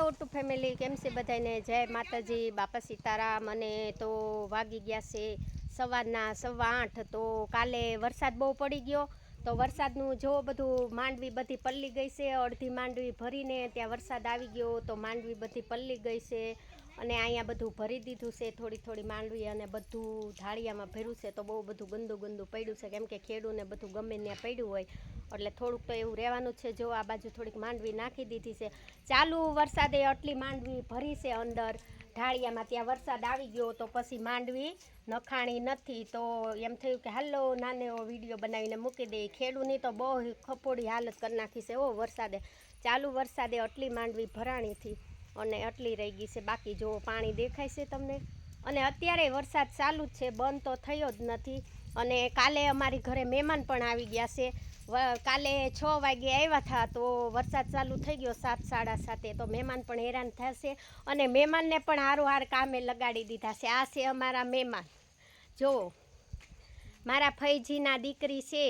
Hello two family કેમ છે બધાને જય માતાજી, બાપા સીતારામ. અને તો વાગી ગયા છે સવારના, સવા આઠ. તો કાલે વરસાદ બહુ પડી ગયો. તો વરસાદનું જો બધું માંડવી બધી પલ્લી ગઈ છે. અડધી માંડવી ભરીને ત્યાં વરસાદ આવી ગયો. તો માંડવી બધી પલ્લી ગઈ છે. અને અહીંયા બધું ભરી દીધું છે, થોડી થોડી માંડવી અને બધું ધાળિયામાં ભર્યું છે, તો બહુ બધું ગંદુ ગંદુ પડ્યું છે, કેમ કે ખેડૂને બધું ગમે ત્યાં પડ્યું હોય. એટલે થોડુંક તો એવું રહેવાનું છે, જો આ બાજુ થોડીક માંડવી નાખી દીધી છે. ચાલુ વરસાદે આટલી માંડવી ભરી છે અંદર ઢાળિયામાં ત્યાં વરસાદ આવી ગયો તો પછી માંડવી નખાણી નથી. તો એમ થયું કે હાલો નાનો એવો વીડિયો બનાવીને મૂકી દઈએ ખેડૂની તો બહુ ખપોડી હાલત કરી નાખી છે ઓ વરસાદે. ચાલુ વરસાદે આટલી માંડવી ભરાણીથી અને આટલી રહી ગઈ છે. બાકી જો પાણી દેખાય છે તમને. અને અત્યારે વરસાદ ચાલુ જ છે, બંધ તો થયો જ નથી. અને કાલે અમારી ઘરે મહેમાન પણ આવી ગયા છે. કાલે છ વાગે આવ્યા હતા તો વરસાદ ચાલુ થઈ ગયો સાત, સાડા સાતે, તો મહેમાન પણ હેરાન થશે. અને મહેમાનને પણ હારું હાર કામે લગાડી દીધા છે. આ છે અમારા મહેમાન. જો મારા ફૈજીના દીકરી છે,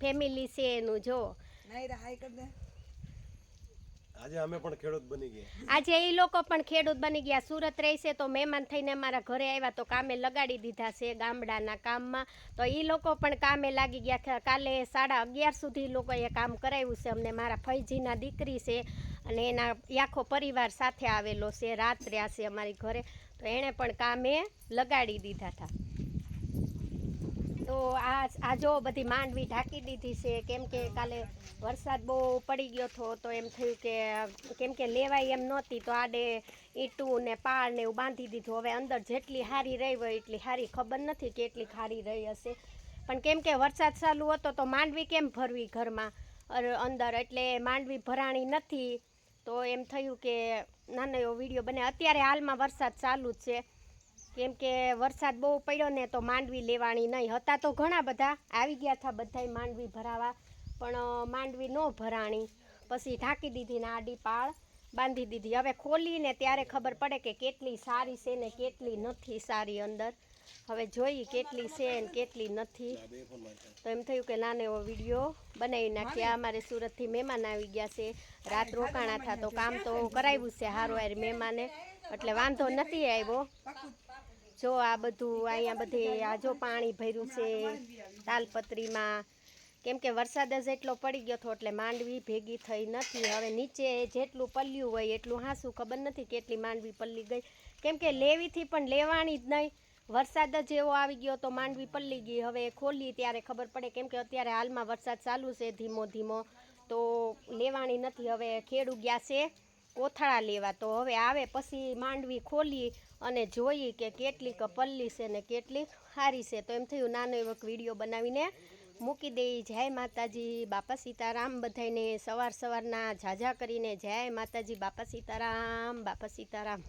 ફેમિલી છે એનું જો હાય કરી દે. આજે અમે પણ ખેડૂત બની ગયા. આજે એ લોકો પણ ખેડૂત બની ગયા. સુરત રહેશે તો મહેમાન થઈને અમારા ઘરે આવ્યા તો કામે લગાડી દીધા છે ગામડાના કામમાં. તો એ લોકો પણ કામે લાગી ગયા કાલે સાડા અગિયાર સુધી લોકોએ કામ કરાવ્યું છે. અમને મારા ફૈજીના દીકરી છે અને એના આખો પરિવાર સાથે આવેલો છે. રાત્રે આ છે અમારી ઘરે. તો એણે પણ કામે લગાડી દીધા હતા તો આ આ જો બધી માંડવી ઢાંકી દીધી છે, કેમ કે કાલે વરસાદ બહુ પડી ગયો હતો, તો એમ થયું કે કેમ કે લેવાય એમ નહોતી, તો આડે ઈંટું ને પાળ ને એવું બાંધી દીધું. હવે અંદર જેટલી હારી રહી હોય એટલી હારી, ખબર નથી કે એટલી ખારી રહી હશે. પણ કેમ કે વરસાદ ચાલુ હતો તો માંડવી કેમ ભરવી ઘરમાં? અંદર એટલે માંડવી ભરાણી નથી. તો એમ થયું કે નાનો એવો વીડિયો બને. અત્યારે હાલમાં વરસાદ ચાલુ જ છે. કેમ કે વરસાદ બહુ પડ્યો ને તો માંડવી લેવાની નહીં. હતા તો ઘણા બધા. આવી ગયા હતા બધાય માંડવી ભરાવા. પણ માંડવી ન ભરાણી. પછી ઢાંકી દીધી ને આડી પાળ, બાંધી દીધી. હવે ખોલીને ત્યારે ખબર પડે કે કેટલી સારી છે ને કેટલી નથી સારી અંદર. હવે જોઈ કેટલી છે ને કેટલી નથી. તો એમ થયું કે નાનો એવો વીડિયો બનાવી નાખ્યા અમારે સુરતથી મહેમાન આવી ગયા છે. રાત રોકાણા હતા તો કામ તો કરાવ્યું છે હારો હાર મહેમાને. એટલે વાંધો નથી આવ્યો. જો આ બધું અહીંયા બધે આ જો પાણી ભર્યું છે તાલપત્રીમાં. કેમ કે વરસાદ જ એટલો પડી ગયો હતો એટલે માંડવી ભેગી થઈ નથી. હવે નીચે જેટલું પલ્યું હોય એટલું હાસું ખબર નથી કેટલી માંડવી પલ્લી ગઈ. કેમ કે લેવીથી પણ લેવાની જ નહીં. વરસાદ જ એવો આવી ગયો તો માંડવી પલ્લી ગઈ. હવે ખોલી ત્યારે ખબર પડે. કેમ કે અત્યારે હાલમાં વરસાદ ચાલુ છે ધીમો ધીમો. તો લેવાની નથી. હવે ખેડૂ ગયા છે. કોથળા લેવા. તો હવે આવે પછી માંડવી ખોલી અને જોઈ કે કેટલીક પલ્લી છે ને કેટલીક સારી છે. તો એમ થયું નાનો એવો વીડિયો બનાવીને મૂકી દઈ. જય માતાજી, બાપા સીતારામ બધાને સવાર સવારના ઝાઝા કરીને જય માતાજી, બાપા સીતારામ બાપા સીતારામ.